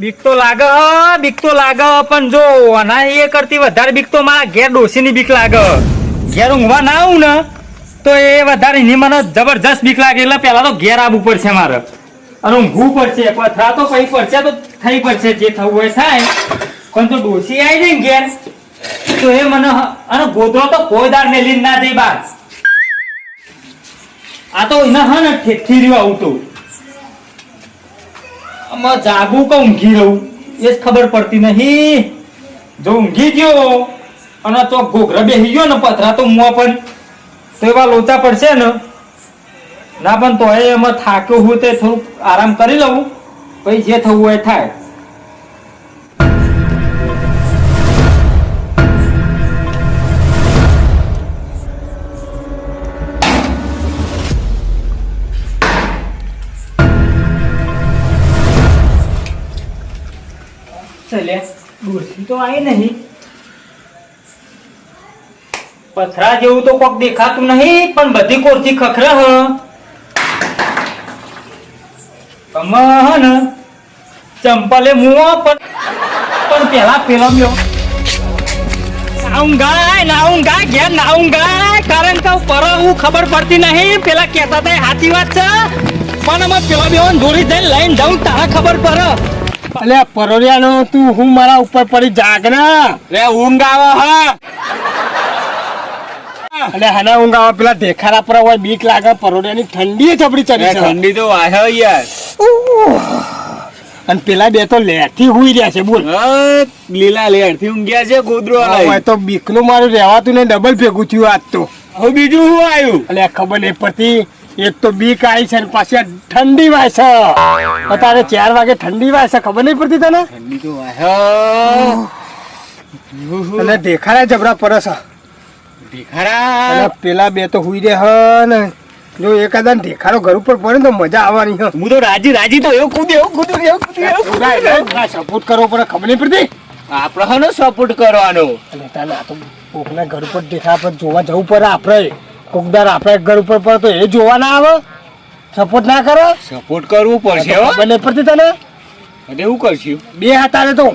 બીક તો લાગે બીક તો લાગે, પણ જો ના એ કરતી વધારે બીક તો મારા ઘેર ડોશીની બીક લાગે. ઘેર ઊંઘવા ના આવું ને, તો એ વધારે એની મને જબરજસ્ત બીક લાગે. એટલે પહેલાં તો ઘેર આવવું પડશે મારે. અને ઊંઘવું પડશે પથરા તો કઈ પડશે, તો થઈ પડશે, જે થવું હોય થાય. પણ તો ડોસી આવી જાય ને ઘેર, તો એ મને, અને ગોદરો તો કોઈ દાર મેલી ના જઈ બાર. આ તો એના હા ને ઠેઠી રહ્યું આવું તો. આમાં જાગું કે ઊંઘી રહું. એ જ ખબર પડતી નહીં. જો ઊંઘી ગયો અને તો ઘોઘરા બેસી ગયો ને પથરા, તો મુવા પણ તો એવા લોચા પડશે ને. ના પણ તો એ એમાં થાક્યો હું તે થોડુંક આરામ કરી લઉં. પછી જે થવું હોય થાય. ચલે નહીં પથરા જેવું તો કોક દેખાતું નહીં પણ બધી કોરથી ખખરા હ તમે હ ચંપલે મુઓ પણ પણ પેલા પેલો મ્યો નાઉંગાય નાઉંગા ઘેર નાઉંગાય કારણ કે પર હું ખબર પડતી નહીં પેલા કહેતા હતા સાચી વાત છે પણ અમે પેલા બેવાન દોરી જઈને લઈને જાઉં તારા ખબર પડે અલે પરોરિયાનો તું હું મારા ઉપર પડી જાગ ના? રે ઊંઘ આવે હા. અલે હના ઊંઘ આવે પેલા દેખાડા પર હોય બીક લાગે પરોરિયાની ઠંડી ચપડી ચડી છે. ઠંડી તો વાહે યાર. અને પેલા બે તો લેરથી હુઈ રહ્યા છે બોલ. લીલા લેરથી ઊંઘ્યા છે ગોદરો હવે તો બીકનું મારું રહેવાતું ને ડબલ ભેગું થયું આજ તો. હવે બીજું શું આવ્યું અલે ખબર નહીં પડતી. એક તો બીક આવી છે ને પાછી ઠંડી વાય છે. અત્યારે ચાર વાગે ઠંડી વાય છે ખબર નહીં પડતી તને? ઠંડી તો અને દેખાડા જબરા પરસ. દેખાડા. પેલા બે તો હુઈ રહ્યા હ ને જો એકાદા દેખાડો ઘર ઉપર પડે તો મજા આવવાની હ. હું તો રાજી રાજી તો એવું કૂદ એવું કૂદ એવું કૂદ સપોર્ટ કરવો પડે ખબર નહીં પડતી? આપણે સપોર્ટ કરવાનો. અને તાને આ તો કોકના ઘર ઉપર દેખા પર જોવા જવું પડે આપણે. કોકદાર આપણે ઘર ઉપર પડતો એ જોવા ના આવે? સપોર્ટ ના કરે? સપોર્ટ કરવું પડશે હો. ખબર પડતી તને? અને એવું કરશું? બે હાથારે તો.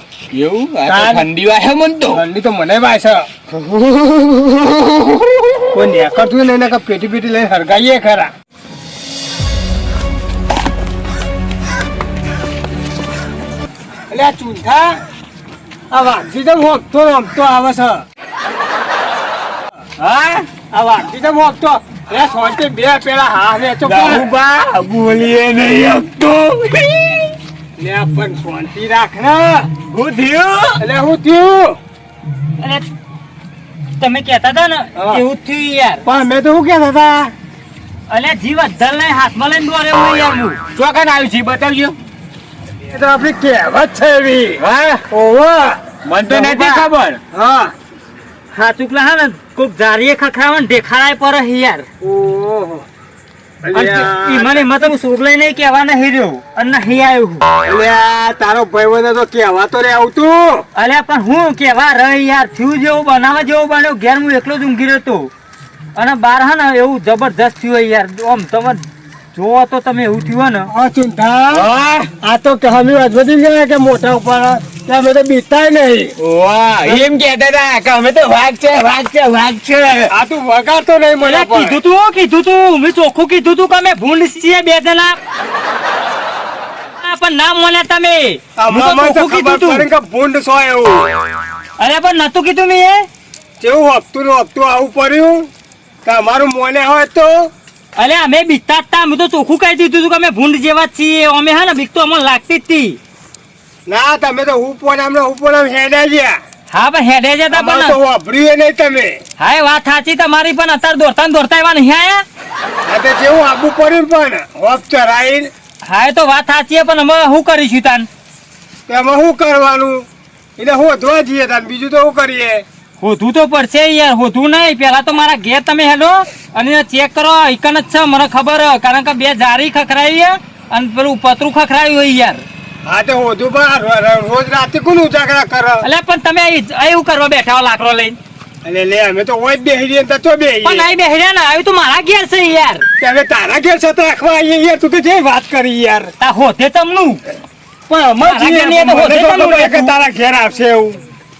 એવું? આ તો તાન. ઠંડી વાય મન તો. ઠંડી તો મને વાય છે. કોઈ નેકળતું નહીં ને પેટી પેટી લઈને હરગાઈએ ખરા. એટલે આ ચૂંઠા આ વાંચી તો હોકતો રમતો આવે છે. હા? આ વાઘજી જેમ હોકતો એ સોંતે બે પેલા હા રે તો બા બોલીએ નહીં આપતો. લે પણ શાંતિ રાખ ને. હું થયું? એટલે હું થયું? અરે તમે કહેતા હતા ને હા. એવું થયું યાર. પણ મેં તો શું કહેતા હતા? અલે જીવ અધર હાથમાં લઈને દોરે હું યાર હું. ચોકન આવ્યું છે બતાવજો. એ તો આપણી કહેવત છે એવી. હા? ઓવા મને તો નથી ખબર. હા. હા ચૂકલા હા ને કોક જારીએ ખખરાવે ને દેખાડાય પર યાર. ઓહો. ઈમાન એમાં તો નહીં કહેવા નહીં રહ્યો અને નહીં આવ્યું અલ્યા તારો ભાઈબંધ તો કહેવા તો રે આવતું અલ્યા પણ હું કેવા રહી યાર થયું જેવું બનાવવા જેવું બન્યો ઘેર હું એકલો જ ઊંઘી રહ્યો અને બાર હા ને એવું જબરજસ્ત થયું યાર આમ તમે જોવો તો તમે એવું થયું ને. આ ચિંતા? આ તો કે અમે અજવદી ગયા કે મોટા ઉપર? અમે તો બીતાય નહીં. વાહ એમ કહેતા હતા કે અમે તો વાઘ છે વાઘ છે વાઘ છે. આ તું વગાડતો નહીં મને. કીધું તું કીધું તું. મેં ચોખ્ખું કીધું તું કે અમે ભૂંડ છીએ બે જણા. પણ ના મને તમે. ચોખ્ખું કીધું તું. કે ભૂંડ સો એવું. અરે પણ નતું કીધું મેં. કેવું હપ્તું નું હપ્તું આવું પડ્યું? કે અમારું મોને હોય તો? અરે અમે બીકતા હતા અમે તો ચોખ્ખું કહી દીધું તું કે અમે ભૂંડ જેવા છીએ. અમે હા ને બીક તો અમને લાગતી જ હતી ના તમે તો હું પોન આમને હું પોન હેડા ગયા. હા પણ હેડે જતા પણ તો પણ વાપર્યું નહીં તમે. હા એ વાત સાચી તમારી પણ અત્યારે દોડતા દોડતા એવા નહીં આયા? તો જેવું આબુ પડ્યું પણ હોફ ચરાઈ હા એ તો વાત સાચી પણ અમે શું કરીશું તાન? એમાં શું કરવાનું? એટલે શું ધોવા જઈએ તાન બીજું તો શું કરીએ? હોધવું તો પડશે યાર હોધવું નહીં. પેલા તો મારા ઘેર તમે હેલો અને ચેક કરો ઇકન જ છે મને ખબર કારણ કે બે જારી ખખરાઈ અને પેલું પતરું ખખરાયું હોય યાર. હા તો હોધું પણ રોજ રાતે કોણ ઉજાગરા કરે? એટલે પણ તમે એવું કરવા બેઠા લાકડો લઈને. એટલે લે અમે તો હોય જ બેહી રહીએ ને તો આવ્યું તો મારા ઘેર છે યાર. કે તારા ઘેર આખવા આવીએ યાર તું તો જે વાત કરી યાર. તા હોતે તમનું પણ તો તો. તારા ઘેર આવશે એવું.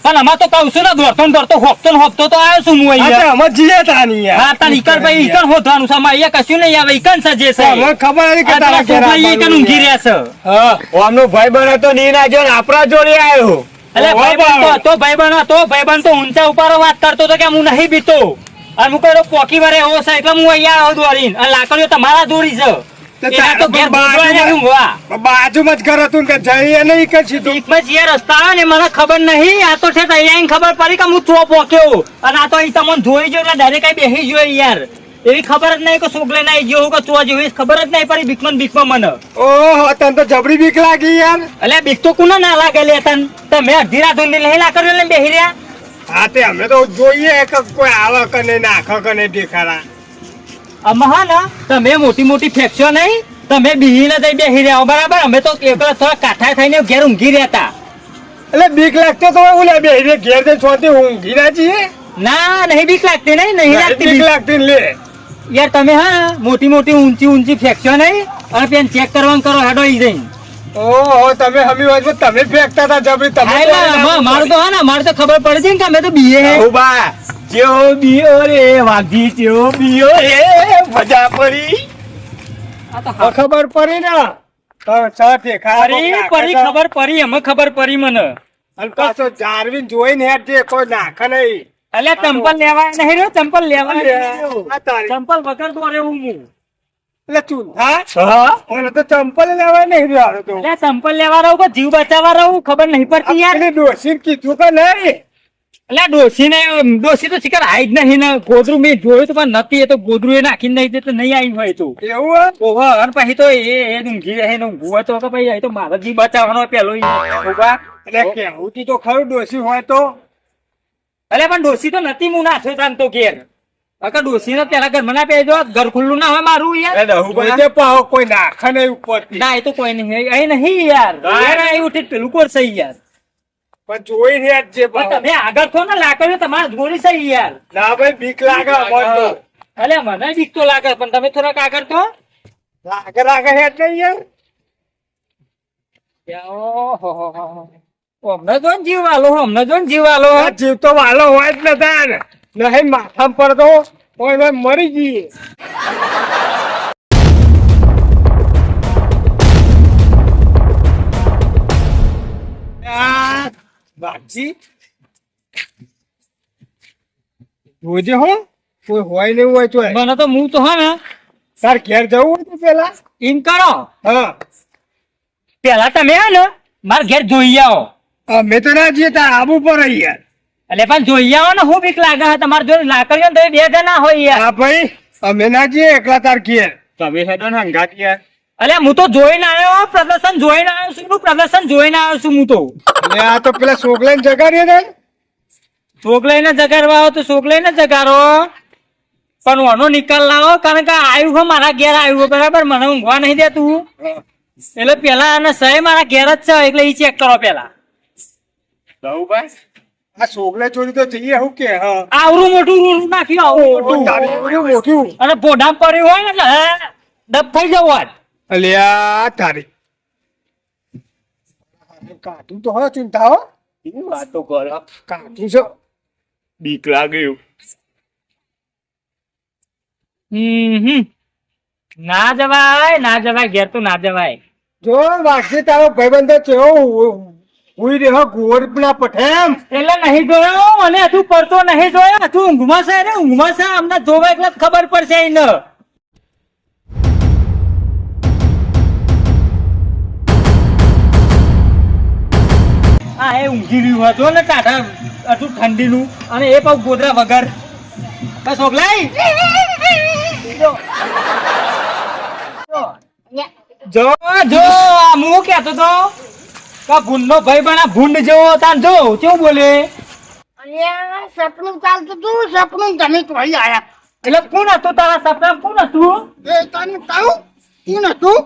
પણ આમાં તો કહું છું ને દોડતો ને દોડતો હોપતો ને હોપતો તો આવ્યો છું હું અહીંયા. તો અમે જઈએ તાની. હા તાર ઈકણ ભાઈ ઈકણ હોધવાનું છે. અમારે અહીંયા કશું નહીં આવે સજે છે. તો અમને ખબર હતી કે તારા ઘેર ઈકણ આવવાનું ઊંઘી. રહ્યા છે. હા. આમનો ભાઈ બને તો નહીં ના ને આપણા જોડે આવ્યો એટલે ભાઈ બન તો ભાઈ હતો ભાઈબંધ હતો ભાઈબંધ તો ઊંચા ઉપર વાત કરતો તો કે હું નહીં બીતો. અને હું કહ્યું પોકી વરે એવો છે એટલે હું અહીંયા આવું દોડીને. અને લાકડીઓ તમારા દોરી છે. તો તો બાજુમાં- ગોતવા એને ઊંઘવા. બાજુમાં જ ઘર હતું કે જઈએ નહીં કે સીધું. રસ્તા આવે ને મને ખબર નહીં. આ તો છે અહીંયા ખબર પડી કે હું ચો પોક્યો. અને આ તો અહીં તમને જોઈ ગયો એટલે ડાયરેક્ટ અહીં બેસી ગયો યાર. એવી ખબર જ નહીં કે છોકરે ના ગયો કે ચો જેવી ખબર જ નહીં પડી બીકમાં બીકમાં મને. ઓહો તને તો જબરી બીક લાગી યાર. એટલે બીક તો કુના ના લાગે લે તન? તમે અડધી રાત ઊંધી લઈ કર્યો લઈને બેસી રહ્યા. હા તે અમે તો જોઈએ કે કોઈ આવે કે નહીં નાખો કે નહીં દેખાડા હા ને તમે મોટી મોટી ફેંકશો નહીં? તમે બીહીને જઈ બેસી રહ્યા બરાબર? અમે તો એકલા થોડા કાઠા થઈને ઘેર ઊંઘી રહેતા એટલે બીક લાગતો તો ઓલે રે ઘેર જઈને છોતી ઊંઘી ના છીએ ના નહીં બીક લાગતી નહીં નહીં લાગતી બીક. લાગતી લે. યાર તમે હા મોટી મોટી ઊંચી ઊંચી ફેંકશો નહીં અને પેન ચેક કરવાનું કરો હેડો ઈ જઈને. ઓહો તમે હમી વાત તમે ફેંકતા હતા જબરી તમે હા, મારું તો હા ને મારે તો ખબર પડે છે ને કે અમે તો બીએ હે. બા જેવો બીયો રે વાઘી જેવો બીયો રે મજા પડી. તો તો ખબર પડી ને? સાથે પરી પરી ખબર પડી અમે ખબર પડી મને. અને પાછો જારવીન જોઈને હેડ જે કોઈ નાખે નહીં. અલ્યા ચંપલ લેવા નહીં રહ્યો ચંપલ લેવા. ચંપલ વગર દોરે હું. હું? એટલે ચૂંધા તો ચંપલ લેવા નહીં રહ્યો તો. ચંપલ લેવા રહું જીવ બચાવવા રહું ખબર નહીં પડતી યાર. પેલી કીધું કે નહીં? અલ્યા ડોસી ને ડોસી તો શિકાર આઈ જ નહીં ને. ગોદરું મેં જોયું તો પણ નથી એ તો ગોદરું એ નાખીને નહીં દે તો નહીં આવી હોય તો. એવું હે? ઓહો અને પછી તો એ એ ઊંઘી રહે ને ઊંઘું તો કે ભાઈ તો મારો જીવ બચાવવાનો પેલો ઊભા. એટલે કેવું થી તો ખરું ડોશી હોય તો. એટલે પણ ડોસી તો નથી હું નાખ્યો તાન તો ઘેર. અગર ડોસી ને પેલા ઘરમાં ના પેજો ઘર ખુલ્લું ના હોય મારું યાર. કોઈ પાહો કોઈ નાખે નહીં ઉપર ના એ તો કોઈ નહીં અહીં નહીં યાર. યાર ઉઠી પેલું કોર સહી યાર. પણ જોઈ રહ્યા છે પણ તમે આગળ છો ને લાકડીઓ તમારા ગોળી છે યાર. ના ભાઈ બીક લાગે અલે મને બીક તો લાગે પણ તમે થોડાક આગળ છો લાગે લાગે હેડ નહીં યાર. અમને જો ને જીવ વાલો અમને જો જીવ વાલો. જીવ તો વાલો હોય જ ને તાર. નહીં માથા પડતો તો મરી જઈએ. બાપજી જોજે હો? કોઈ હોય નહીં હોય તો મને તો હું તો હા ને તાર ઘેર જવું હોય તો પેલા. એમ કરો. હા. પેલા તમે હે ને મારા ઘેર જોઈ આવો. અમે તો ના જઈએ તાર આબુ પર યાર એટલે પણ જોઈ આવો ને હું બીક લાગે છે તમારે જો લાકડીઓ ને તો બે જણા હોય યાર. હા ભાઈ અમે ના જઈએ એકલા તાર ઘેર. તમે હેડો ને હંગાત યાર. અલે હું તો જોઈને આવ્યો પ્રદર્શન જોઈને આવ્યો છું હું પ્રદર્શન જોઈને આવ્યો છું હું તો. ને આ તો પેલા છોકરાને જગાડીએ ને. સોગલાઈ ને જગાડવા આવો તો સોગલાઈ લઈને જગાડો. પણ ઓનો નિકાલ લાવો કારણ કે આવ્યું છે મારા ઘેર આવ્યું છે બરાબર? મને ઊંઘવા નહીં દેતું એટલે પેલા અને સહી મારા ઘેર જ છે એટલે એ ચેક કરો પેલા. આ છોકરા ચોરી તો જઈએ હું કે હા. આવરું મોટું રૂલું નાખ્યું આવરું મોટું અને પોઢામ પડ્યું હોય ને ડબ થઈ જવું અલ્યા તારી. કાઢું તો હોય ચિંતા હો. વાતો કરો કાઢું છો. બીક લાગ્યું હમ ના જવાય ના જવાય ઘેર તો ના જવાય. જો વાસી તારો ભાઈબંધો કેવો ઉઈ રહ્યો ગોરપના પઠેમ એટલે નહીં જોયો અને હજુ પડતો નહીં જોયો. હજુ ઊંઘમાં છે ને ઊંઘમાં છે અમને જોવા એટલે જ ખબર પડશે એને. હા એ ઊંઘી રહ્યું હતું ને ટાટા હતું ઠંડીનું. અને એ પાછું ગોદરા વગર. બસ ઓગલાઈ જો. જો. હું કેતો તો કે ભૂંડનો ભાઈ બના ભૂંડ જેવો તાન જો કેવું બોલે? સપનું ચાલતું તું સપનું તમે અહીં આયા. એટલે કોણ હતું તારા સપના કોણ હતું? એ તને કહું કોણ હતું?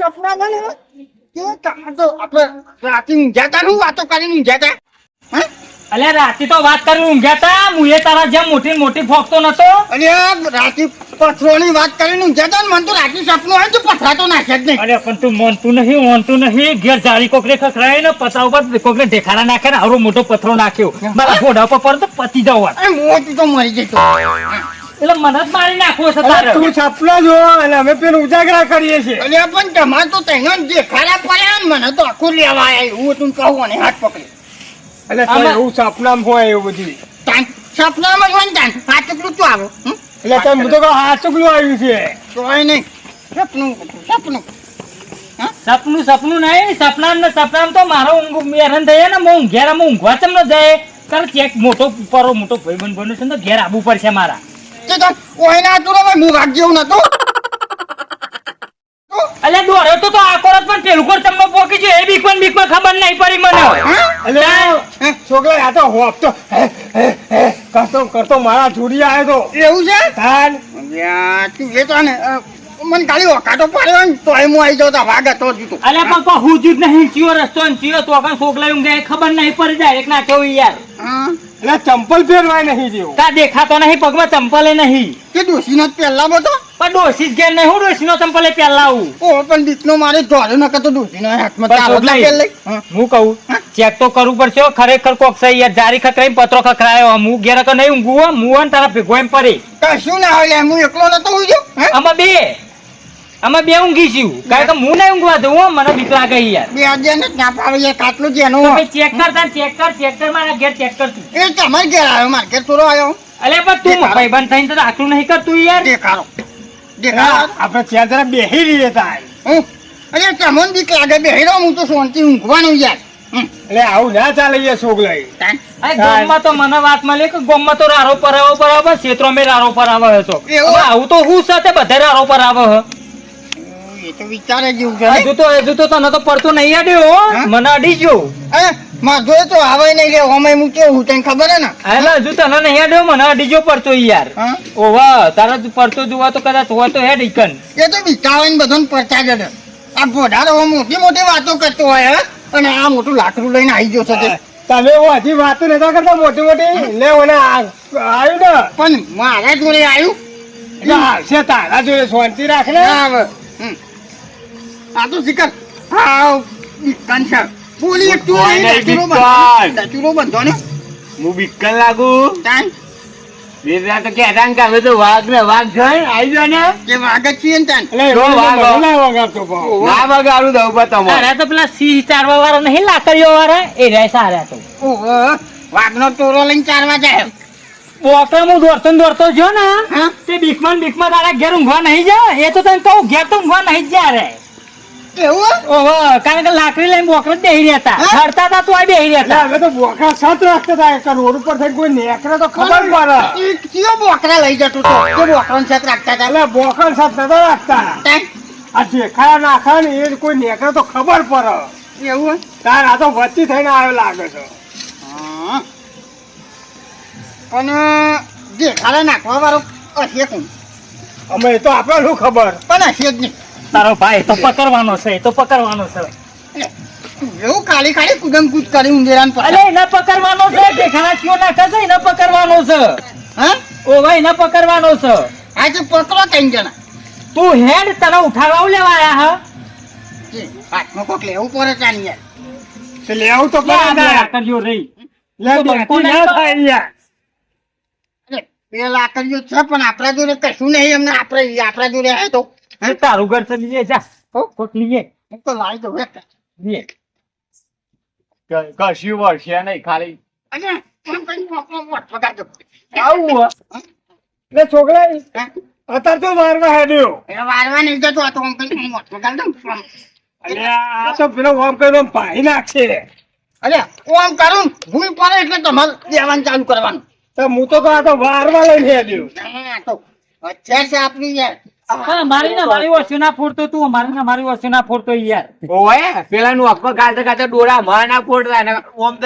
સપના મને રાતે અલ્યા રાતે તો વાત કરી ઊંઘ્યા તા. હું એ તારા જેમ મોટી મોટી ફોકતો નતો. અલ્યા રાતે પથરોની વાત કરીને ઊંઘ્યા તા મન તો રાત્રે સપનું હોય તો પથરા તો નાખ્યા જ નહીં. અરે પણ તું માનતું નહીં માનતું નહીં. ઘેર જાળી કોકરે ખખડાય ને પતા ઉપર કોકરે ઢેખાડા નાખે ને આવડો મોટો પથરો નાખ્યો. મારા ઘોડા ઉપર પડે તો પતી જવા મોટી તો મરી જતો એટલે મને જ મારી નાખવો છે તારે. તું સપના જો અને અમે પેલું ઉજાગરા કરીએ છીએ. એટલે પણ તમારે તો તેનો જે ખરાબ પડ્યા ને મને તો આખું લેવા આવ્યા હું તું કહું અને હાથ પકડી. એટલે તમે એવું સપનામાં હોય એવું બધું. તાન સપનામાં જોઈને તાન? આ ચકલું તું આવો એટલે તમે હું તો કહું આ ચૂકલું આવ્યું છે. કોઈ નહીં. સપનું સપનું. સપનું સપનું નહીં સપના ને સપના તો મારો ઊંઘ હેરાન થયા ને હું ઘેર આમ ઊંઘવા ચમ ન જાય? તારે ચેક મોટો પરો મોટો ભાઈ બન બન્યો છે ને ઘેર ઘેર આવવું પડશે મારા. તે તો ઓય ના તું હવે હું વાગ જેવું નતો. અલે દોડ્યો તો તો આકોરત પણ ટેલુકોર ચમનો પોકી છે એ બીક પણ બીકમાં ખબર નહીં પડી મને. અલે છોકરા આ તો હોપ તો કરતો કરતો મારા જોડી આવ્યો તો. એવું છે? તાન. તું એ તો ને મને ગાડી ઓકાટો પાડ્યો ને તો એમ આવી જાઉં તો વાગ હતો તું. અલે પણ હું જ નહીં ચિયો રસ્તો ને ચિયો તો કાં છોકલા એમ ખબર નહીં પડી જાય એક ના કેવું યાર. હા? એટલે ચંપલ પહેરવાય નહીં જેવું. તા દેખાતો નહીં પગમાં ચંપલે નહીં. કે ડોશીનો જ પહેલા બધો પણ ડોસી જ ઘેર નહીં હું ડોસી નો ચંપલે પહેલા આવું ઓ પણ દીકનો મારે ધોર્યો નકર તો ડોશીનો હાથમાં ચાલો લઈ. હું. કહું ચેક તો કરવું પડશે ખરેખર કોક સહી યાર જારી ખખરાઈ પત્રો ખખરાયો હું ઘેર કે નહીં ઊંઘું હો. તારા ભેગો એમ પડી. કશું ના હોય હું એકલો નતો હે? આમાં બે. આમાં બે ઊંઘી છું કારણ કે હું નહીં ઊંઘવા દઉં હો. મને બીક લાગે યાર. બે આજે ને ના પાડી એક આટલું જ એનું તમે ચેક કર તાર ચેક કર ચેક કર મારા ઘેર ચેક કર તું. એ તમાર ઘેર આવ્યો માર ઘેર થોડો આવ્યો. અલે પણ તું. ભાઈબંધ થઈને તો આટલું નહીં કરતું યાર. દેખાડો. દેખાડો. આપણે ત્યાં જરા બેહી રહીએ તાય હું? અરે તમને બીક લાગે બેહી રહો હું તો શાંતિ ઊંઘવાનું યાર. એટલે આવું ના ચાલે છે છોકરાએ તાન. ગામમાં તો મને વાત મળે કે ગામમાં તો રારો પરાવો બરાબર ક્ષેત્રો મેં રારો પર હતો એવું? આવું તો હું સાથે બધે રારો આવે હ. એ તો વિચારે જેવું છે હજુ તો હજુ તો તને તો પડતું નહીં અડ્યો હો. મને અડી ગયો અરે માર તો આવે નહીં લે ઓમે હું કેવું તને ખબર હે ને? એટલે હજુ તને નહીં અડ્યો મને અડી પડતો યાર. ઓવા તારા પડતો જોવા તો કદાચ હોય તો હેડ ઈકન. એ તો વિચારે ને બધાને પરચા જ છે. આ ભોડારો મોટી મોટી વાતો કરતો હોય હે? અને આ મોટું લાકડું લઈને આવી ગયો છે. તમે હજી વાતો નતા કરતા મોટી મોટી? લે ઓને આવ્યું ને. પણ મારા જોડે આવ્યું એટલે આવશે તારા જોડે શાંતિ રાખ ને ના આવે હમ. આ તો શિખર હા છે બોલી એક તું ચૂરો ડચુરો વિકાન. બંધો. ડચુરો બંધો ને. હું બિકન લાગુ? તાન બીજા તો કે હેરાન કે અમે તો વાઘ ને વાઘ જોઈ આવી જો ને જે વાગત છીએ ને તાન જો વાગો. મને ના વગાડતો પણ. ના બગાડું દઉં બા તમો અરે તો પેલા સિંહ ચારવા વાળા નહીં લાકડીઓ વાળા? એ રહ્યા સારા તો. ઓહો વાઘનો ટોરો લઈને ચારવા જાય. બોકડા હું દોડતો ને દોડતો જો ને હા? તે બીકમાં ને બીકમાં તારા ઘેર ઊંઘવા નહીં જાય? એ તો તને કહું ઘેર તો ઊંઘવા નહીં જ જાય રે. એવું કારણ કે લાકડી લઈને બોકડે જ બેહી રહેતા. હા? ફરતા હતા તો આ બેહી રહેતા. હવે તો બોખા સાત રાખતા હતા. એક રોડ ઉપર થઈ કોઈ નેકરે તો ખબર પડે. કયો બોકરા લઈ જતો તો કે બોકરાનો છેક રાખતા હતા? એટલે બોખા સાત નતા રાખતા. આ જેખાયા નાખા ને એ કોઈ નેકરે તો ખબર પડે. એવું તાર આ તો વચ્ચે થઈને આવ્યો લાગે છે. હા. પણ જે નાખવા વાળો હશે કોણ? અમે તો આપણે શું ખબર. પણ હશે જ નહીં. તારો ભાઈ તો પકડવાનો છે તો પકડવાનો છે. એવું કાળી ખાલી કુદમ કુદ કરી ઊંધેરાને અલે ન પકડવાનો છે કે ખાના કયો ના કસે ન પકડવાનો છે. હા? ઓ ભાઈ ન પકડવાનો છે. આજે પકડો ત્રણ જણા. તું હેડ તને ઉઠાડવા લેવા આયા હા? હાથમાં કોક લેવું પડે ચાની યાર. તો લેવું તો લે આ પડે બે રહી. લે તો કોને ના તો- થાય યાર. બે લાકડીઓ છે પણ આપણા જોડે કશું નહીં એમને આપણે આપણા જોડે હે તો. એ તારું ઘર લીએ જા. હો? કોક લીએ હું તો લાવી દઉં એક લીએ કશું વર્ષે નહીં ખાલી અને કેમ કરીને આપણો મોટ પગાડો આવું હો. એટલે છોકરા અત્યારે તો મારવા હેડ્યો. વારવા નહીં જતો તો આમ કરીને મોટ પગાડ દઉં. આ તો પેલો ઓમ કરીને ઓમ નાખશે. અરે ઓમ કરું ભૂલ પડે એટલે તમારે દેવાનું ચાલુ કરવાનું. તો હું તો આ તો વારવા લઈને હેડ્યો. હા તો અત્યાર છે આપણી યાર. હા, મારી ને મારી વસ્તુ ના ફોડતો તું મારી ના મારી વસ્તુ ના ફોડતો યાર. પેલા નું ના ફોડતા ને ઓમ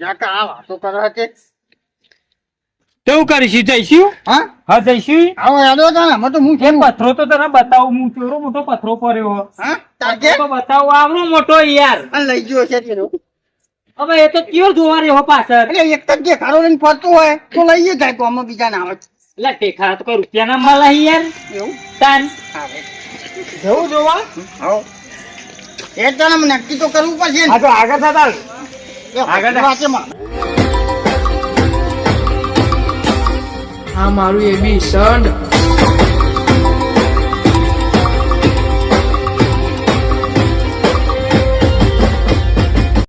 આ વાતો કરીશું જઈશું? હા? હા જઈશું. આવો યાદો હતો ને તો હું કેમ પથરો તો તને બતાવું હું ચોરો મોટો પથરો પડ્યો. હો. હા તાર કે? તો બતાવું આવડો મોટો યાર. અને લઈ ગયો છે તેનો. હવે એ તો કયો જોવા રહ્યો પાછળ? એટલે એક જ જે ખારો લઈને ફરતું હોય તો લઈ જાય તો અમે બીજા ના આવે. એટલે ટેકા તો કોઈ રૂપિયા ના મળે યાર. એવું? તાન. જવું જોવા? હવ. એ તને નક્કી તો કરવું પડશે ને. હા તો આગળ થતા આગળ વાંચેમાં આ મારું એ બી સંડ